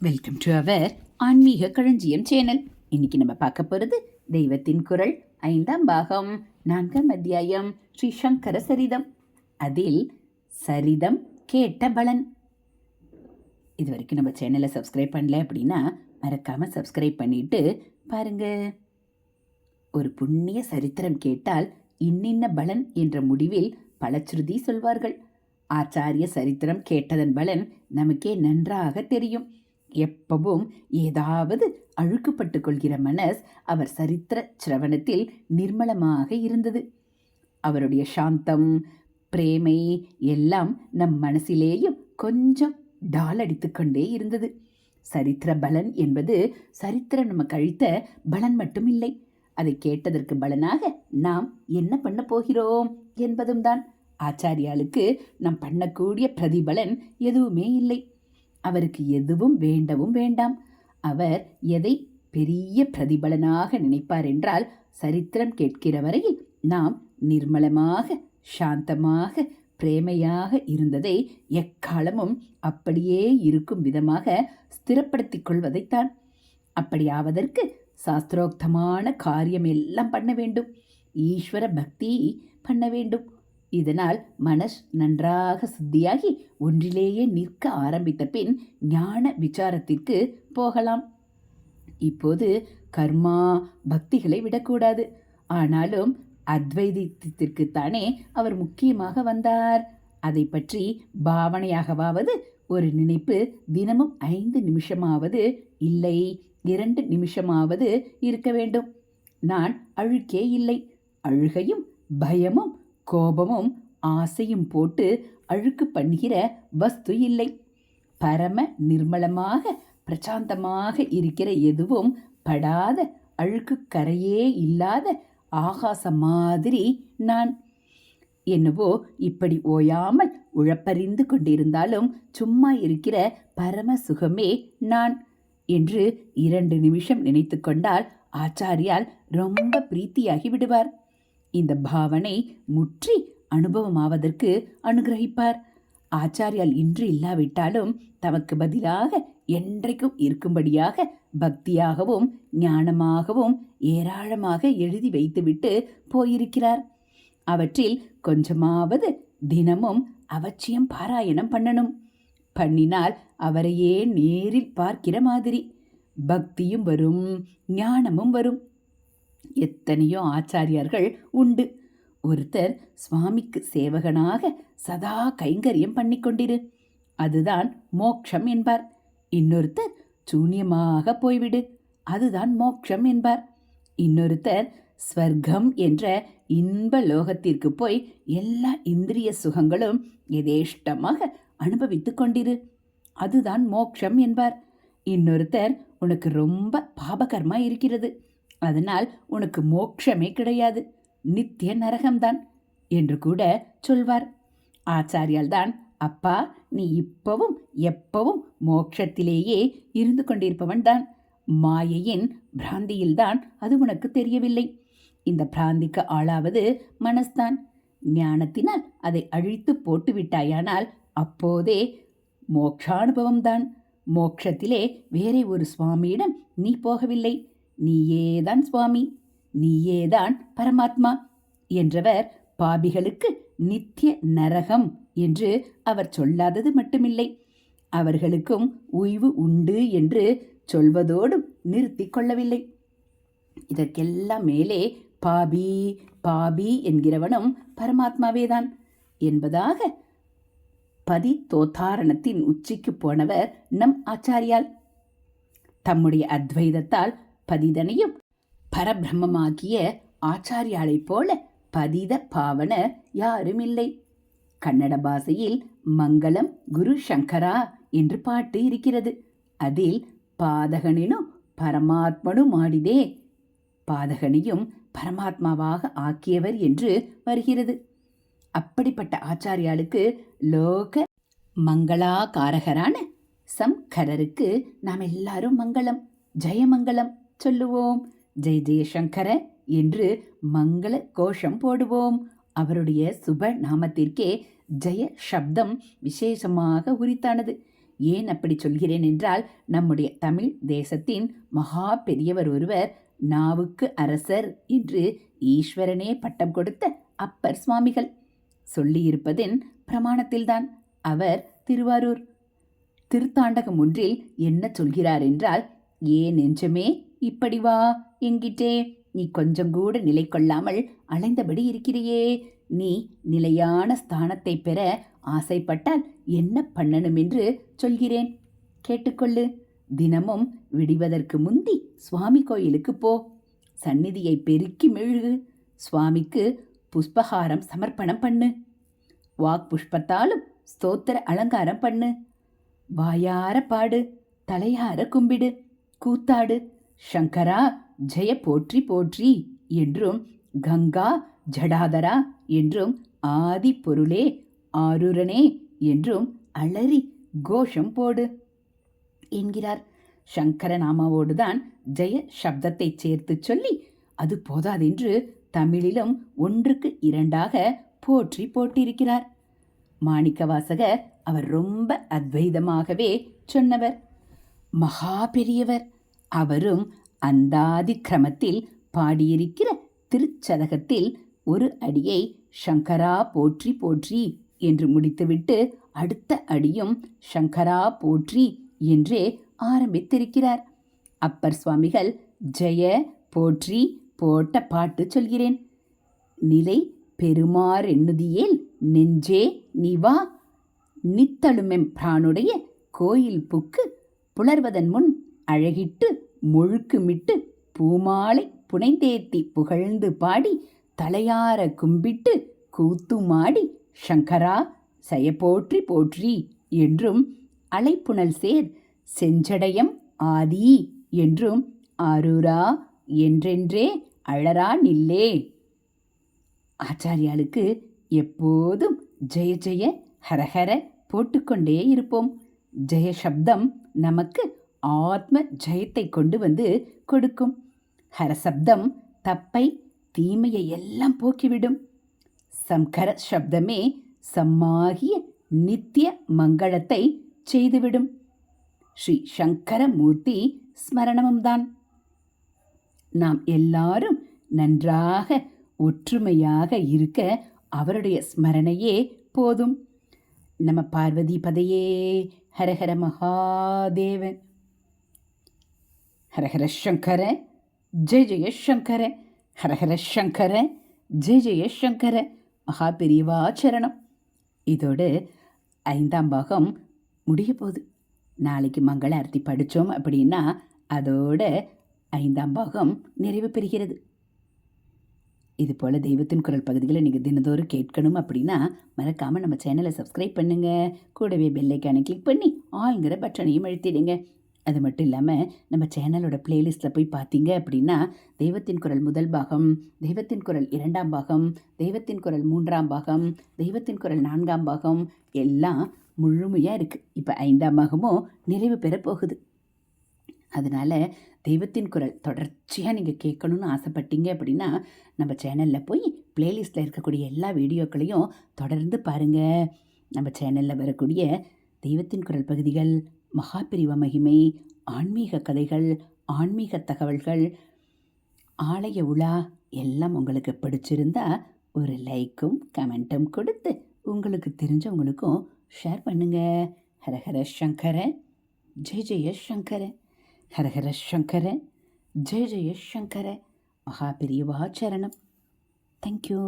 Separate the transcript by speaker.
Speaker 1: Welcome to our ஆன்மீக களஞ்சியம் channel இன்னைக்கு நம்ம பார்க்க போகிறது தெய்வத்தின் குரல் ஐந்தாம் பாகம் நான்காம் அத்தியாயம் ஸ்ரீ சங்கர சரிதம். அதில் சரிதம் கேட்ட பலன். இது வரைக்கும் நம்ம சேனலை சப்ஸ்கிரைப் பண்ணல அப்படின்னா மறக்காமல் சப்ஸ்கிரைப் பண்ணிட்டு பாருங்க. ஒரு புண்ணிய சரித்திரம் கேட்டால் இன்னின்ன பலன் என்ற முடிவில் பலச்சுருதி சொல்வார்கள். ஆச்சாரிய சரித்திரம் கேட்டதன் பலன் நமக்கே நன்றாக தெரியும். எப்பவும் ஏதாவது அழுக்குப்பட்டு கொள்கிற மனஸ் அவர் சரித்திர சிரவணத்தில் நிர்மலமாக இருந்தது. அவருடைய சாந்தம் பிரேமை எல்லாம் நம் மனசிலேயும் கொஞ்சம் டால் அடித்துக்கொண்டே இருந்தது. சரித்திர பலன் என்பது சரித்திரம் நம்ம கழித்த பலன் மட்டும் இல்லை அதை கேட்டதற்கு பலனாக நாம் என்ன பண்ண போகிறோம் என்பதும் தான் ஆச்சாரியாளுக்கு நாம் பண்ணக்கூடிய பிரதிபலன் எதுவுமே இல்லை. அவருக்கு எதுவும் வேண்டவும் வேண்டாம். அவர் எதை பெரிய பிரதிபலனாக நினைப்பார் என்றால் சரித்திரம் கேட்கிற வரையில் நாம் நிர்மலமாக சாந்தமாக பிரேமையாக இருந்ததை எக்காலமும் அப்படியே இருக்கும் விதமாக ஸ்திரப்படுத்திக் கொள்வதைத்தான். அப்படியாவதற்கு சாஸ்திரோக்தமான காரியம் எல்லாம் பண்ண வேண்டும். ஈஸ்வர பக்தி பண்ண வேண்டும். இதனால் மனஸ் நன்றாக சுத்தியாகி ஒன்றிலேயே நிற்க ஆரம்பித்த பின் ஞான விசாரத்திற்கு போகலாம். இப்போது கர்மா பக்திகளை விடக்கூடாது. ஆனாலும் அத்வைதத்திற்குத்தானே அவர் முக்கியமாக வந்தார். அதை பற்றி பாவனையாகவாவது ஒரு நினைப்பு தினமும் ஐந்து நிமிஷமாவது இல்லை இரண்டு நிமிஷமாவது இருக்க வேண்டும். நான் அழுக்கே இல்லை. அழுகையும் பயமும் கோபமும் ஆசையும் போட்டு அழுக்கு பண்ணுகிற வஸ்து இல்லை. பரம நிர்மலமாக பிரசாந்தமாக இருக்கிற எதுவும் படாத அழுக்கு கரையே இல்லாத ஆகாசம் மாதிரி நான். என்னவோ இப்படி ஓயாமல் உழப்பறிந்து கொண்டிருந்தாலும் சும்மா இருக்கிற பரம சுகமே நான் என்று இரண்டு நிமிஷம் நினைத்து கொண்டால் ஆச்சாரியால் ரொம்ப பிரீத்தியாகி விடுவார். இந்த பாவனை முற்றி அனுபவமாவதற்கு அனுகிரகிப்பார். ஆச்சாரியால் இன்று இல்லாவிட்டாலும் தமக்கு பதிலாக என்றைக்கும் இருக்கும்படியாக பக்தியாகவும் ஞானமாகவும் ஏராளமாக எழுதி வைத்துவிட்டு போயிருக்கிறார். அவற்றில் கொஞ்சமாவது தினமும் அவசியம் பாராயணம் பண்ணணும். பண்ணினால் அவரையே நேரில் பார்க்கிற மாதிரி. பக்தியும் வரும் ஞானமும் வரும். எத்தனையோ ஆச்சாரியார்கள் உண்டு. ஒருத்தர் சுவாமிக்கு சேவகனாக சதா கைங்கரியம் பண்ணிக்கொண்டிரு அதுதான் மோக்ஷம் என்பார். இன்னொருத்தர் சூன்யமாக போய்விடு. அதுதான் மோக்ஷம் என்பார். இன்னொருத்தர் ஸ்வர்க்கம் என்ற இன்ப லோகத்திற்கு போய் எல்லா இந்திரிய சுகங்களும் எதேஷ்டமாக அனுபவித்துக் கொண்டிரு. அதுதான் மோக்ஷம் என்பார். இன்னொருத்தர் உனக்கு ரொம்ப பாபகர்மா இருக்கிறது. அதனால் உனக்கு மோட்சமே கிடையாது. நித்திய நரகம்தான் என்று கூட சொல்வார். ஆச்சாரியால் தான் அப்பா நீ இப்பவும் எப்பவும் மோட்சத்திலேயே இருந்து கொண்டிருப்பவன் தான் மாயையின் பிராந்தியில்தான் அது உனக்கு தெரியவில்லை. இந்த பிராந்திக்கு ஆளாவது மனஸ்தான். ஞானத்தினால் அதை அழித்து போட்டுவிட்டாயானால் அப்போதே மோக்ஷானுபவம்தான் மோக்ஷத்திலே வேறே ஒரு சுவாமியிடம் நீ போகவில்லை. நீயேதான் சுவாமி நீயேதான் பரமாத்மா என்றவர் பாபிகளுக்கு நித்திய நரகம் என்று அவர் சொல்லாதது மட்டுமில்லை. அவர்களுக்கும் உய்வு உண்டு என்று சொல்வதோடும் நிறுத்தி கொள்ளவில்லை. இதற்கெல்லாம் மேலே பாபி பாபி என்கிறவனும் பரமாத்மாவேதான் என்பதாக பதி தோத்தாரணத்தின் உச்சிக்கு போனவர் நம் ஆச்சாரியால். தம்முடைய அத்வைதத்தால் பதிதனையும் பரபிரம்மமாகிய ஆச்சாரியாளைப் போல பதித பாவனர் யாரும் இல்லை கன்னட பாஷையில் மங்களம் குரு சங்கரா என்று பாட்டு இருக்கிறது. அதில் பாதகனினும் பரமாத்மனும் ஆடிதே. பாதகனையும் பரமாத்மாவாக ஆக்கியவர் என்று வருகிறது. அப்படிப்பட்ட ஆச்சாரியாளுக்கு லோக மங்களாகாரகரான சம்கரருக்கு நாம் எல்லாரும் மங்களம் ஜெயமங்கலம். சொல்லுவோம். ஜெய ஜெயசங்கர என்று மங்கள கோஷம் போடுவோம். அவருடைய சுப நாமத்திற்கே ஜெய சப்தம் விசேஷமாக உரித்தானது. ஏன் அப்படி சொல்கிறேன் என்றால் நம்முடைய தமிழ் தேசத்தின் மகா பெரியவர் ஒருவர் நாவுக்கு அரசர் என்று ஈஸ்வரனே பட்டம் கொடுத்த அப்பர் சுவாமிகள். சொல்லியிருப்பதின் பிரமாணத்தில்தான். அவர் திருவாரூர். திருத்தாண்டகம் ஒன்றில் என்ன சொல்கிறார் என்றால் ஏ நெஞ்சமே இப்படி வா என்கிட்டே நீ கொஞ்சம் கூட நிலை கொள்ளாமல் அலைந்தபடி இருக்கிறியே. நீ நிலையான ஸ்தானத்தை பெற ஆசைப்பட்டால் என்ன பண்ணணும் என்று சொல்கிறேன். கேட்டுக்கொள்ளு. தினமும் விடிவதற்கு முந்தி சுவாமி கோயிலுக்கு போ. சந்நிதியை பெருக்கி மெழுகு. சுவாமிக்கு புஷ்பஹாரம் சமர்ப்பணம் பண்ணு. வாக் புஷ்பத்தாலும் ஸ்தோத்திர அலங்காரம் பண்ணு. வாயார பாடு. தலையார கும்பிடு. கூத்தாடு. சங்கரா ஜெய போற்றி போற்றி என்றும் கங்கா ஜடாதரா என்றும் ஆதி பொருளே ஆருரனே என்றும் அலறி கோஷம் போடு என்கிறார். சங்கரநாமாவோடுதான் ஜெய சப்தத்தை சேர்த்து சொல்லி அது போதாதென்று தமிழிலும் ஒன்றுக்கு இரண்டாக போற்றி போட்டிருக்கிறார் மாணிக்கவாசகர் அவர் ரொம்ப அத்வைதமாகவே சொன்னவர். மகா பெரியவர் அவரும் அந்தாதி கிரமத்தில் பாடியிருக்கிற திருச்சதகத்தில் ஒரு அடியை சங்கரா போற்றி போற்றி என்று முடித்துவிட்டு அடுத்த அடியும் சங்கரா போற்றி என்றே ஆரம்பித்திருக்கிறார். அப்பர் சுவாமிகள் ஜெய போற்றி போட்ட பாட்டு சொல்கிறேன். நிலை பெருமாறெண்ணுதியேல் நெஞ்சே நிவா நித்தழுமெம் பிரானுடைய கோயில் புக்கு புலர்வதன் முன் அழகிட்டு முழுக்குமிட்டு பூமாலை புனைந்தேத்தி புகழ்ந்து பாடி தலையார கும்பிட்டு கூத்துமாடி சங்கரா சய போற்றி போற்றி என்றும் அலைப்புணல் சேர் செஞ்சடையம் ஆதி என்றும் ஆரூரா என்றென்றே அழறா நில்லே ஆச்சாரியாளுக்கு எப்போதும் ஜெய ஜெய ஹரஹர போட்டுக்கொண்டே இருப்போம். ஜெய சப்தம் நமக்கு ஆத்ம ஜெயத்தை கொண்டு வந்து கொடுக்கும். ஹரசப்தம் தப்பை தீமையை எல்லாம் போக்கிவிடும். சம்கர சப்தமே சம்மாகிய நித்திய மங்களத்தை செய்துவிடும். ஸ்ரீ சங்கரமூர்த்தி ஸ்மரணமும் தான் நாம் எல்லாரும் நன்றாக ஒற்றுமையாக இருக்க அவருடைய ஸ்மரணையே போதும். நம்ம பார்வதி பதையே ஹரஹர மகாதேவன். ஹரஹர சங்கர ஜெய ஜெய சங்கர ஹரஹர சங்கர ஜெய ஜெய சங்கர மகா பிரிவாச்சரணம் இதோடு ஐந்தாம் பாகம் முடிய போகுது. நாளைக்கு மங்கள ஆரத்தி படித்தோம் அப்படின்னா அதோட ஐந்தாம் பாகம் நிறைவு பெறுகிறது. இது போல் தெய்வத்தின் குரல் பகுதிகளை நீங்கள் தினந்தோறும் கேட்கணும் அப்படின்னா மறக்காமல் நம்ம சேனலை சப்ஸ்கிரைப் பண்ணுங்கள் கூடவே பெல்லைக்கானை கிளிக் பண்ணி ஆளுங்கிற பட்டனையும் அழுத்திடுங்க. அது மட்டும் இல்லாமல் நம்ம சேனலோட பிளேலிஸ்ட்டில் போய் பார்த்தீங்க அப்படின்னா தெய்வத்தின் குரல் முதல் பாகம் தெய்வத்தின் குரல் இரண்டாம் பாகம் தெய்வத்தின் குரல் மூன்றாம் பாகம் தெய்வத்தின் குரல் நான்காம் பாகம் எல்லாம் முழுமையாக இருக்குது இப்போ ஐந்தாம் பாகமும் நிறைவு பெற போகுது. அதனால் தெய்வத்தின் குரல் தொடர்ச்சியாக நீங்கள் கேட்கணுன்னு ஆசைப்பட்டீங்க அப்படின்னா நம்ம சேனலில் போய் பிளேலிஸ்ட்டில் இருக்கக்கூடிய எல்லா வீடியோக்களையும் தொடர்ந்து பாருங்கள் நம்ம சேனலில் வரக்கூடிய தெய்வத்தின் குரல் பகுதிகள் மகாபிரிவ மகிமை ஆன்மீக கதைகள் ஆன்மீக தகவல்கள் ஆலய உலா எல்லாம் உங்களுக்கு பிடிச்சிருந்தா ஒரு லைக்கும் கமெண்ட்டும் கொடுத்து உங்களுக்கு தெரிஞ்சவங்களுக்கும் ஷேர் பண்ணுங்க. ஹரஹர சங்கர ஜெய ஜெய சங்கர. ஹரஹர சங்கர ஜெய ஜெய சங்கர. மகாபிரியவாச்சரணம் தேங்க்யூ